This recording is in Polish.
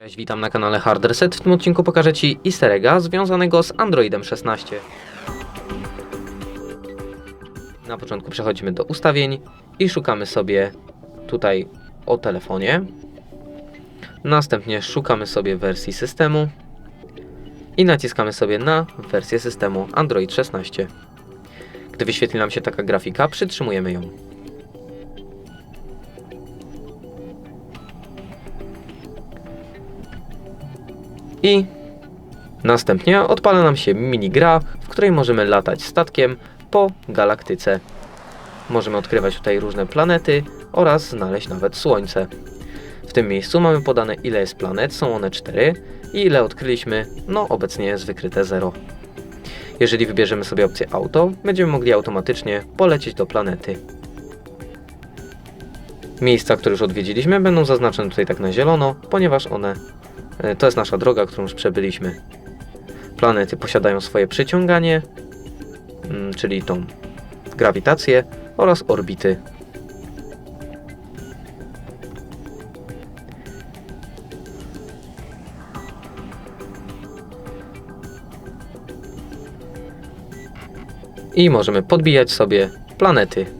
Cześć, witam na kanale Hard Reset. W tym odcinku pokażę Ci easter egga związanego z Androidem 16. Na początku przechodzimy do ustawień i szukamy sobie tutaj o telefonie. Następnie szukamy sobie wersji systemu i naciskamy sobie na wersję systemu Android 16. Gdy wyświetli nam się taka grafika, przytrzymujemy ją. I następnie odpala nam się mini gra, w której możemy latać statkiem po galaktyce. Możemy odkrywać tutaj różne planety oraz znaleźć nawet Słońce. W tym miejscu mamy podane ile jest planet, są one 4 i ile odkryliśmy, no obecnie jest wykryte 0. Jeżeli wybierzemy sobie opcję auto, będziemy mogli automatycznie polecieć do planety. Miejsca, które już odwiedziliśmy, będą zaznaczone tutaj tak na zielono, ponieważ one To jest nasza droga, którą już przebyliśmy. Planety posiadają swoje przyciąganie, mm, czyli tą grawitację oraz orbity. I możemy podbijać sobie planety.